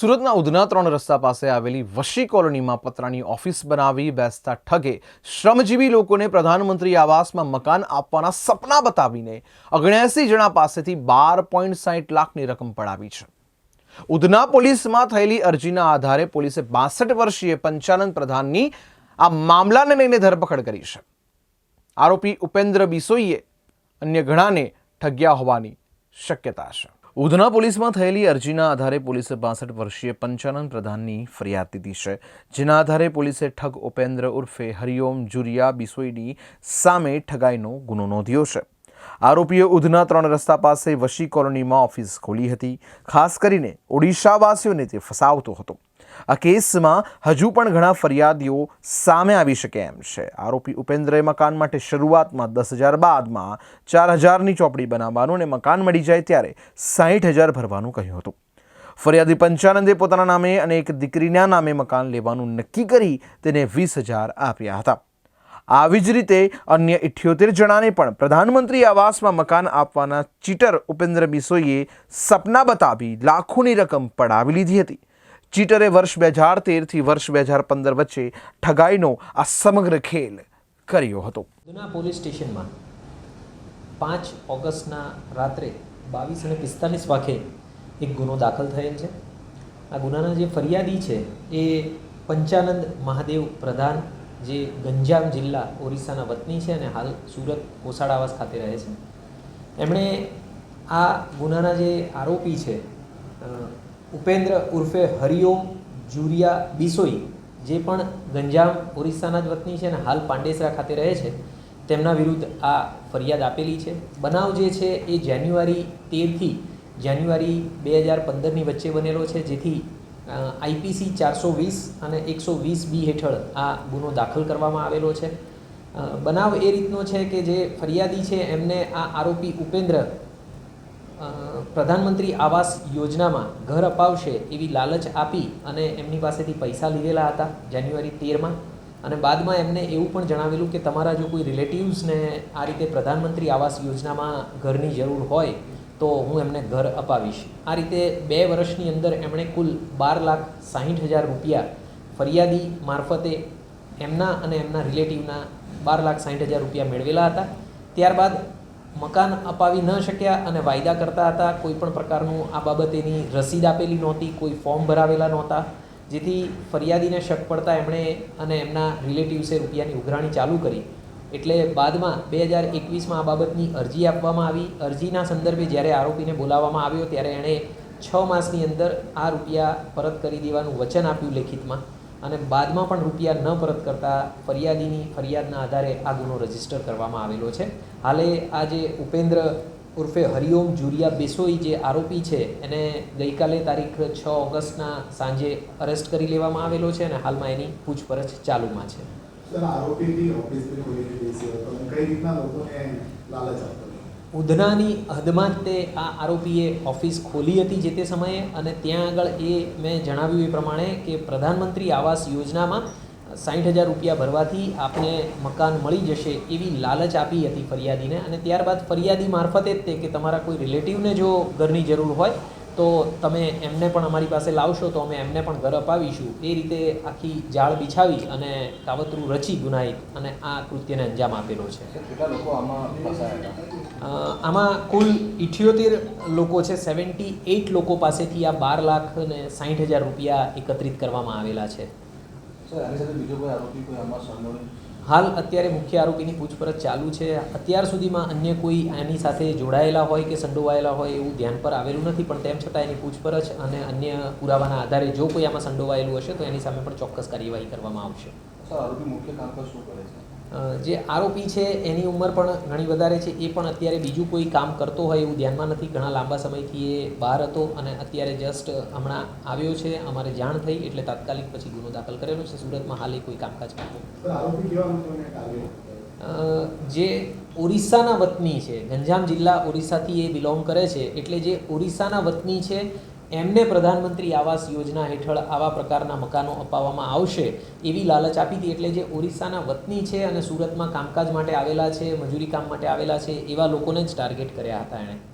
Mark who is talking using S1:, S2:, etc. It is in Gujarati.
S1: સુરતના ઉધના ત્રણ રસ્તા પાસે આવેલી વશી કોલોનીમાં પતરાની ઓફિસ બનાવી બેસતા ઠગે શ્રમજીવી લોકોને પ્રધાનમંત્રી આવાસમાં મકાન આપવાના સપના બતાવીને અગણ્યાસી જણા પાસેથી બાર પોઈન્ટ સાહીઠ લાખની રકમ પડાવી છે. ઉધના પોલીસમાં થયેલી અરજીના આધારે પોલીસે બાસઠ વર્ષીય પંચાનંદ પ્રધાનની આ મામલાને લઈને ધરપકડ કરી છે. આરોપી ઉપેન્દ્ર બિસોઈએ અન્ય ઘણાને ઠગ્યા હોવાની શક્યતા છે. ઉધના પોલીસમાં થયેલી અરજીના આધારે પોલીસે બાસઠ વર્ષીય પંચાનન પ્રધાનની ફરિયાદ દીધી છે, જેના આધારે પોલીસે ઠગ ઉપેન્દ્ર ઉર્ફે હરિઓમ જુરિયા બિસોઈની સામે ઠગાઈનો ગુનો નોંધ્યો છે. આરોપીએ ઉધના ત્રણ રસ્તા પાસે વશી કોલોનીમાં ઓફિસ ખોલી હતી, ખાસ કરીને ઓડિશાવાસીઓને તે ફસાવતો હતો. આ કેસમાં હજુ પણ ઘણા ફરિયાદીઓ સામે આવી શકે એમ છે. આરોપી ઉપેન્દ્રએ મકાન માટે શરૂઆતમાં દસ હજાર, બાદમાં ચાર હજારની ચોપડી બનાવવાનું અને મકાન મળી જાય ત્યારે સાહીઠ હજાર ભરવાનું કહ્યું હતું. ફરિયાદી પંચાનંદે પોતાના નામે અને એક દીકરીના નામે મકાન લેવાનું નક્કી કરી તેને વીસ હજાર આપ્યા હતા. આવી જ રીતે અન્ય ઇઠ્યોતેર જણાને પણ પ્રધાનમંત્રી આવાસમાં મકાન આપવાના ચીટર ઉપેન્દ્ર બિસોઈએ સપના બતાવી લાખોની રકમ પડાવી લીધી હતી. ચીટરે વર્ષ બે હજાર તેરથી વર્ષ બે હજાર પંદર વચ્ચે ઠગાઈનો આ સમગ્ર ખેલ કર્યો હતો.
S2: ઉધના પોલીસ સ્ટેશનમાં પાંચ ઓગસ્ટના રાત્રે બાવીસ અને પિસ્તાલીસ વાગે એક ગુનો દાખલ થયેલ છે. આ ગુનાના જે ફરિયાદી છે એ પંચાનંદ મહાદેવ પ્રધાન, જે ગંજામ જિલ્લા ઓરિસ્સાના વતની છે અને હાલ સુરત કોસાડ આવાસ ખાતે રહે છે. એમણે આ ગુનાના જે આરોપી છે ઉપેન્દ્ર ઉર્ફે હરિઓમ જુરિયા બિસોઈ, જે પણ ગંજામ ઓરિસ્સાના જ વતની છે અને હાલ પાંડેસરા ખાતે રહે છે, તેમના વિરુદ્ધ આ ફરિયાદ આપેલી છે. બનાવ જે છે એ જાન્યુઆરી તેરથી જાન્યુઆરી બે હજાર પંદરની વચ્ચે બનેલો છે, જેથી આઈપીસી ચારસો વીસ અને એકસો વીસ બી હેઠળ આ ગુનો દાખલ કરવામાં આવેલો છે. બનાવ એ રીતનો છે કે જે ફરિયાદી છે એમને આ આરોપી ઉપેન્દ્ર પ્રધાનમંત્રી આવાસ યોજનામાં ઘર અપાવશે એવી લાલચ આપી અને એમની પાસેથી પૈસા લીધેલા હતા જાન્યુઆરી તેરમાં. અને બાદમાં એમને એવું પણ જણાવેલું કે તમારા જો કોઈ રિલેટિવ્સને આ રીતે પ્રધાનમંત્રી આવાસ યોજનામાં ઘરની જરૂર હોય, તો હું એમને ઘર અપાવીશ. આ રીતે બે વર્ષની અંદર એમણે કુલ બાર લાખ સાહીઠ હજાર રૂપિયા ફરિયાદી મારફતે એમના અને એમના રિલેટિવના બાર લાખ સાહીઠ હજાર રૂપિયા મેળવેલા હતા. ત્યારબાદ મકાન અપાવી ન શક્યા અને વાયદા કરતા હતા, કોઈ પણ પ્રકારનું આ બાબતેની રસીદ આપેલી નહોતી, કોઈ ફોર્મ ભરાવેલા નહોતા, જેથી ફરિયાદીને શક પડતા એમણે અને એમના રિલેટિવ્સે રૂપિયાની ઉઘરાણી ચાલુ કરી. એટલે બાદમાં બે હજાર એકવીસમાં આ બાબતની અરજી આપવામાં આવી. અરજીના સંદર્ભે જ્યારે આરોપીને બોલાવવામાં આવ્યો, ત્યારે એણે છ માસની અંદર આ રૂપિયા પરત કરી દેવાનું વચન આપ્યું લેખિતમાં. અને બાદમાં પણ રૂપિયા ન પરત કરતા ફરિયાદીની ફરિયાદના આધારે આ ગુનો રજિસ્ટર કરવામાં આવેલો છે હાલે આ જે ઉપેન્દ્ર ઉર્ફે હરિઓમ જુરિયા બેસોઈ જે આરોપી છે, એને ગઈકાલે તારીખ છ ઓગસ્ટના સાંજે અરેસ્ટ કરી લેવામાં આવેલો છે અને હાલમાં એની પૂછપરછ ચાલુમાં છે
S3: આરોપીની ઓફિસ બી ખોલીને બેસી હતો અને કઈ રીતના લોકોને લાલચ?
S2: ઉધનાની હદમાં જ તે આ આરોપીએ ઓફિસ ખોલી હતી જે તે સમયે અને ત્યાં આગળ એ મેં જણાવ્યું એ પ્રમાણે કે પ્રધાનમંત્રી આવાસ યોજનામાં સાઠ હજાર રૂપિયા ભરવાથી આપને મકાન મળી જશે એવી લાલચ આપી હતી ફરિયાદીને અને ત્યારબાદ ફરિયાદી મારફતે જ તે કે તમારા કોઈ રિલેટિવને જો ઘરની જરૂર હોય તો તમે એમને પણ અમારી પાસે લાવશો તો અમે એમને પણ ઘર અપાવીશું. એ રીતે આખી જાળ બિછાવી અને કાવતરું રચી ગુનાહિત અને આ કૃત્યને અંજામ આપેલો છે.
S4: આમાં
S2: કુલ ઇઠ્યોતેર લોકો છે સેવન્ટી એઇટ લોકો પાસેથી આ બાર લાખ અને સાઠ હજાર રૂપિયા એકત્રિત કરવામાં આવેલા છે.
S4: સર આની સાથે બીજો કોઈ આરોપી કોઈ આમાં સંડોવણી
S2: હાલ અત્યારે મુખ્ય આરોપીની પૂછપરછ ચાલુ છે. અત્યાર સુધીમાં અન્ય કોઈ આની સાથે જોડાયેલા હોય કે સંડોવાયેલા હોય એવું ધ્યાન પર આવેલું નથી, પણ તેમ છતાં એની પૂછપરછ અને અન્ય પુરાવાના આધારે જો કોઈ આમાં સંડોવાયેલું હશે, તો એની સામે પણ ચોક્કસ કાર્યવાહી કરવામાં આવશે.
S4: આરોપી મુખ્ય કામકાજ શું કરે છે?
S2: જે આરોપી છે એની ઉંમર પણ ઘણી વધારે છે. એ પણ અત્યારે બીજું કોઈ કામ કરતો હોય એવું ધ્યાનમાં નથી. ઘણા લાંબા સમયથી એ બહાર હતો અને અત્યારે જસ્ટ હમણાં આવ્યો છે. અમારે જાણ થઈ એટલે તાત્કાલિક પછી ગુનો દાખલ કરેલો છે. સુરતમાં હાલ એ કોઈ કામકાજ કરતો. જે ઓરિસ્સાના વતની છે ગંજામ જિલ્લા ઓરિસ્સાથી એ બિલોંગ કરે છે. એટલે જે ઓરિસ્સાના વતની છે એમને પ્રધાનમંત્રી આવાસ યોજના હેઠળ આવા પ્રકારના મકાનો અપાવવામાં આવશે એવી લાલચ આપી હતી એટલે જે ઓરિસ્સાના વતની છે અને સુરતમાં કામકાજ માટે આવેલા છે, મજૂરી કામ માટે આવેલા છે, એવા લોકોને જ ટાર્ગેટ કર્યા હતા એણે.